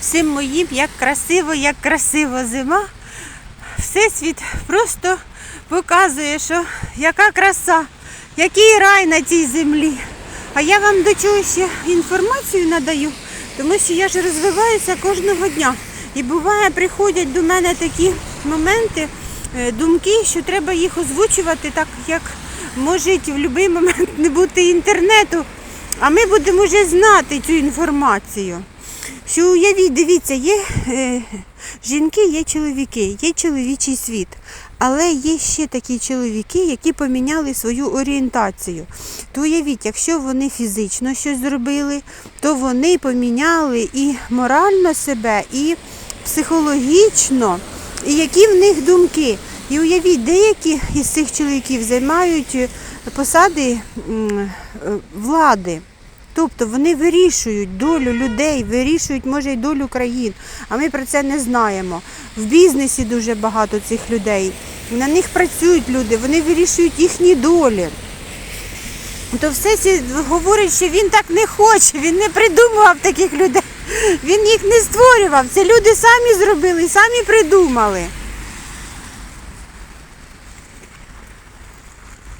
всім моїм, як красиво, як красиво зима. Всесвіт просто показує, що яка краса, який рай на цій землі. А я вам до чого ще інформацію надаю, тому що я ж розвиваюся кожного дня. І буває, приходять до мене такі моменти, е, думки, що треба їх озвучувати так, як може в будь-який момент не бути інтернету. А ми будемо вже знати цю інформацію. Що уявіть, дивіться, є е, жінки, є чоловіки, є чоловічий світ. Але є ще такі чоловіки, які поміняли свою орієнтацію. То уявіть, якщо вони фізично щось зробили, то вони поміняли і морально себе, і психологічно, і які в них думки. І уявіть, деякі із цих чоловіків займають е, посади е, влади. Тобто вони вирішують долю людей, вирішують, може, й долю країн. А ми про це не знаємо. В бізнесі дуже багато цих людей. На них працюють люди, вони вирішують їхні долі. То все ці говорить, що він так не хоче, він не придумував таких людей. Він їх не створював. Це люди самі зробили, самі придумали.